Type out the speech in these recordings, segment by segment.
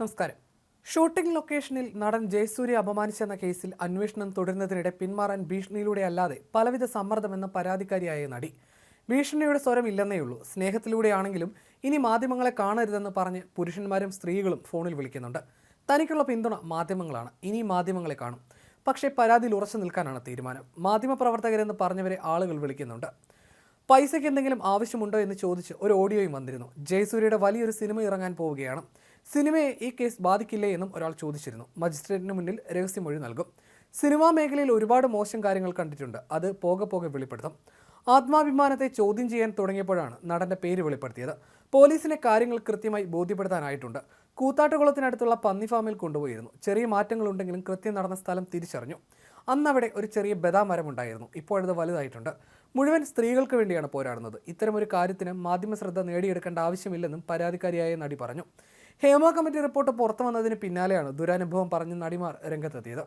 നമസ്കാരം. ഷൂട്ടിംഗ് ലൊക്കേഷനിൽ നടൻ ജയസൂര്യ അപമാനിച്ചെന്ന കേസിൽ അന്വേഷണം തുടരുന്നതിനിടെ പിന്മാറാൻ ഭീഷണിയിലൂടെ അല്ലാതെ പലവിധ സമ്മർദ്ദമെന്ന പരാതിക്കാരിയായ നടി. ഭീഷണിയുടെ സ്വരം ഇല്ലെന്നേ ഉള്ളൂ. സ്നേഹത്തിലൂടെയാണെങ്കിലും ഇനി മാധ്യമങ്ങളെ കാണരുതെന്ന് പറഞ്ഞ് പുരുഷന്മാരും സ്ത്രീകളും ഫോണിൽ വിളിക്കുന്നുണ്ട്. തനിക്കുള്ള പിന്തുണ മാധ്യമങ്ങളാണ്. ഇനി മാധ്യമങ്ങളെ കാണും. പക്ഷേ പരാതിയിൽ ഉറച്ചു നിൽക്കാനാണ് തീരുമാനം. മാധ്യമപ്രവർത്തകരെന്ന് പറഞ്ഞവരെ ആളുകൾ വിളിക്കുന്നുണ്ട്. പൈസയ്ക്ക് എന്തെങ്കിലും ആവശ്യമുണ്ടോ എന്ന് ചോദിച്ച് ഒരു ഓഡിയോയും വന്നിരുന്നു. ജയസൂര്യയുടെ വലിയൊരു സിനിമ ഇറങ്ങാൻ പോവുകയാണ്. സിനിമയെ ഈ കേസ് ബാധിക്കില്ലേ എന്നും ഒരാൾ ചോദിച്ചിരുന്നു. മജിസ്ട്രേറ്റിന് മുന്നിൽ രഹസ്യമൊഴി നൽകും. സിനിമാ മേഖലയിൽ ഒരുപാട് മോശം കാര്യങ്ങൾ കണ്ടിട്ടുണ്ട്. അത് പോകെ പോകെ വെളിപ്പെടുത്തും. ആത്മാഭിമാനത്തെ ചോദ്യം ചെയ്യാൻ തുടങ്ങിയപ്പോഴാണ് നടന്റെ പേര് വെളിപ്പെടുത്തിയത്. പോലീസിനെ കാര്യങ്ങൾ കൃത്യമായി ബോധ്യപ്പെടുത്താനായിട്ടുണ്ട്. കൂത്താട്ടുകുളത്തിനടുത്തുള്ള പന്നി ഫാമിൽ കൊണ്ടുപോയിരുന്നു. ചെറിയ മാറ്റങ്ങളുണ്ടെങ്കിലും കൃത്യം നടന്ന സ്ഥലം തിരിച്ചറിഞ്ഞു. അന്ന് അവിടെ ഒരു ചെറിയ ബദാമരം ഉണ്ടായിരുന്നു ഇപ്പോഴത് വലുതായിട്ടുണ്ട്. മുഴുവൻ സ്ത്രീകൾക്ക് വേണ്ടിയാണ് പോരാടുന്നത്. ഇത്തരമൊരു കാര്യത്തിന് മാധ്യമ ശ്രദ്ധ നേടിയെടുക്കേണ്ട ആവശ്യമില്ലെന്നും പരാതിക്കാരിയായ നടി പറഞ്ഞു. ഹേമ കമ്മിറ്റി റിപ്പോർട്ട് പുറത്തു വന്നതിന് പിന്നാലെയാണ് ദുരനുഭവം പറഞ്ഞ് നടിമാർ രംഗത്തെത്തിയത്.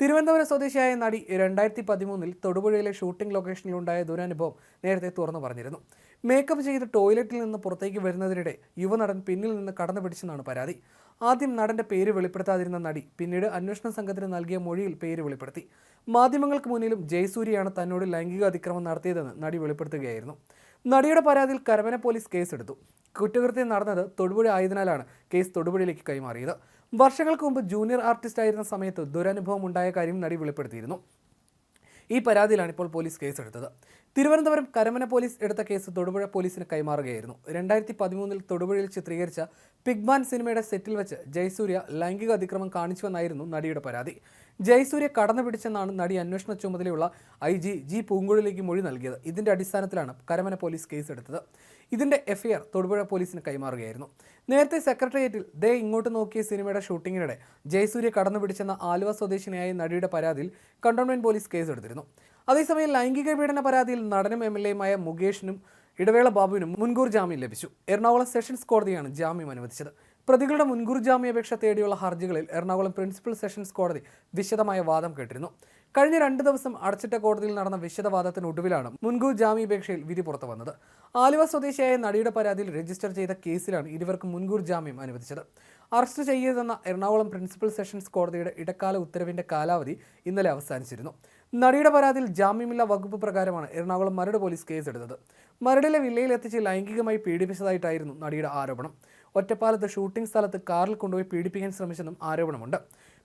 തിരുവനന്തപുരം സ്വദേശിയായ നടി രണ്ടായിരത്തി പതിമൂന്നിൽ തൊടുപുഴയിലെ ഷൂട്ടിംഗ് ലൊക്കേഷനിലുണ്ടായ ദുരനുഭവം നേരത്തെ തുറന്നു പറഞ്ഞിരുന്നു. മേക്കപ്പ് ചെയ്ത് ടോയ്ലറ്റിൽ നിന്ന് പുറത്തേക്ക് വരുന്നതിനിടെ യുവനടൻ പിന്നിൽ നിന്ന് കടന്നു പിടിച്ചെന്നാണ് പരാതി. ആദ്യം നടന്റെ പേര് വെളിപ്പെടുത്താതിരുന്ന നടി പിന്നീട് അന്വേഷണ സംഘത്തിന് നൽകിയ മൊഴിയിൽ പേര് വെളിപ്പെടുത്തി. മാധ്യമങ്ങൾക്ക് മുന്നിലും ജയസൂര്യയാണ് തന്നോട് ലൈംഗിക അതിക്രമം നടത്തിയതെന്ന് നടി വെളിപ്പെടുത്തുകയായിരുന്നു. നടിയുടെ പരാതിയിൽ കരമന പോലീസ് കേസെടുത്തു. കുറ്റകൃത്യം നടന്നത് തൊടുപുഴ ആയതിനാലാണ് കേസ് തൊടുപുഴയിലേക്ക് കൈമാറിയത്. വർഷങ്ങൾക്ക് മുമ്പ് ജൂനിയർ ആർട്ടിസ്റ്റ് ആയിരുന്ന സമയത്ത് ദുരനുഭവം ഉണ്ടായ കാര്യം നടി വെളിപ്പെടുത്തിയിരുന്നു. ഈ പരാതിയിലാണ് ഇപ്പോൾ പോലീസ് കേസെടുത്തത്. തിരുവനന്തപുരം കരമന പോലീസ് എടുത്ത കേസ് തൊടുപുഴ പോലീസിന് കൈമാറുകയായിരുന്നു. രണ്ടായിരത്തി പതിമൂന്നിൽ തൊടുപുഴയിൽ ചിത്രീകരിച്ച പിഗ്മാൻ സിനിമയുടെ സെറ്റിൽ വെച്ച് ജയസൂര്യ ലൈംഗിക അതിക്രമം കാണിച്ചുവെന്നായിരുന്നു നടിയുടെ പരാതി. ജയസൂര്യ കടന്നു പിടിച്ചെന്നാണ് നടി അന്വേഷണ ചുമതലയുള്ള ഐ ജി ജി പൂങ്കുഴലിലേക്ക് മൊഴി നൽകിയത്. ഇതിന്റെ അടിസ്ഥാനത്തിലാണ് കരമന പോലീസ് കേസെടുത്തത്. ഇതിന്റെ എഫ്ഐആർ തൊടുപുഴ പോലീസിന് കൈമാറുകയായിരുന്നു. നേരത്തെ സെക്രട്ടേറിയറ്റിൽ ദേ ഇങ്ങോട്ട് നോക്കിയ സിനിമയുടെ ഷൂട്ടിങ്ങിനിടെ ജയസൂര്യ കടന്നു പിടിച്ചെന്ന ആലുവ സ്വദേശിനിയായ നടിയുടെ പരാതിയിൽ കണ്ടോൺമെന്റ് പോലീസ് കേസെടുത്തിരുന്നു. അതേസമയം ലൈംഗിക പീഡന പരാതിയിൽ നടനും എം എൽ എയുമായ മുകേഷിനും ഇടവേള ബാബുവിനും മുൻകൂർ ജാമ്യം ലഭിച്ചു. എറണാകുളം സെഷൻസ് കോടതിയാണ് ജാമ്യം അനുവദിച്ചത്. പ്രതികളുടെ മുൻകൂർ ജാമ്യാപേക്ഷ തേടിയുള്ള ഹർജികളിൽ എറണാകുളം പ്രിൻസിപ്പൽ സെഷൻസ് കോടതി വിശദമായ വാദം കേട്ടിരുന്നു. കഴിഞ്ഞ രണ്ട് ദിവസം അടച്ചിട്ട കോടതിയിൽ നടന്ന വിശദവാദത്തിനൊടുവിലാണ് മുൻകൂർ ജാമ്യാപേക്ഷയിൽ വിധി പുറത്തു വന്നത്. ആലുവ സ്വദേശിയായ നടിയുടെ പരാതിയിൽ രജിസ്റ്റർ ചെയ്ത കേസിലാണ് ഇരുവർക്കും മുൻകൂർ ജാമ്യം അനുവദിച്ചത്. അറസ്റ്റ് ചെയ്യരുതെന്ന എറണാകുളം പ്രിൻസിപ്പൽ സെഷൻസ് കോടതിയുടെ ഇടക്കാല ഉത്തരവിന്റെ കാലാവധി ഇന്നലെ അവസാനിച്ചിരുന്നു. നടിയുടെ പരാതിയിൽ ജാമ്യമില്ലാ വകുപ്പ് പ്രകാരമാണ് എറണാകുളം മരട് പോലീസ് കേസെടുത്തത് മരടിലെ വില്ലയിലെത്തിച്ച് ലൈംഗികമായി പീഡിപ്പിച്ചതായിട്ടായിരുന്നു നടിയുടെ ആരോപണം. ഒറ്റപ്പാലത്ത് ഷൂട്ടിംഗ് സ്ഥലത്ത് കാറിൽ കൊണ്ടുപോയി പീഡിപ്പിക്കാൻ ശ്രമിച്ചെന്നും ആരോപണമുണ്ട്.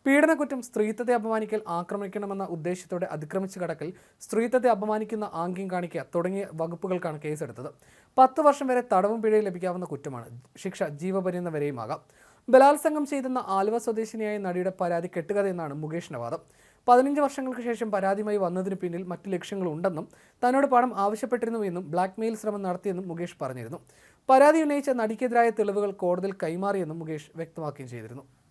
പീഡനക്കുറ്റം സ്ത്രീത്വത്തെ അപമാനിക്കൽ ആക്രമിക്കണമെന്ന ഉദ്ദേശത്തോടെ അതിക്രമിച്ച് കടക്കൽ സ്ത്രീത്വത്തെ അപമാനിക്കുന്ന ആംഗ്യം കാണിക്കുക തുടങ്ങിയ വകുപ്പുകൾക്കാണ് കേസെടുത്തത്. പത്ത് വർഷം വരെ തടവും പിഴയും ലഭിക്കാവുന്ന കുറ്റമാണ്. ശിക്ഷ ജീവപര്യന്തം വരെയുമാകാം ബലാത്സംഗം ചെയ്തെന്ന ആലുവ സ്വദേശിനിയായ നടിയുടെ പരാതി കെട്ടുകഥയെന്നാണ് മുകേഷിന്റെ വാദം. പതിനഞ്ച് വർഷങ്ങൾക്ക് ശേഷം പരാതിയുമായി വന്നതിന് പിന്നിൽ മറ്റ് ലക്ഷ്യങ്ങളുണ്ടെന്നും തന്നോട് പണം ആവശ്യപ്പെട്ടിരുന്നുവെന്നും ബ്ലാക്ക് മെയിൽ ശ്രമം നടത്തിയെന്നും മുകേഷ് പറഞ്ഞിരുന്നു. പരാതി ഉന്നയിച്ച നടിക്കെതിരായ തെളിവുകൾ കോടതിയിൽ കൈമാറിയെന്നും മുകേഷ് വ്യക്തമാക്കുകയും ചെയ്തിരുന്നു.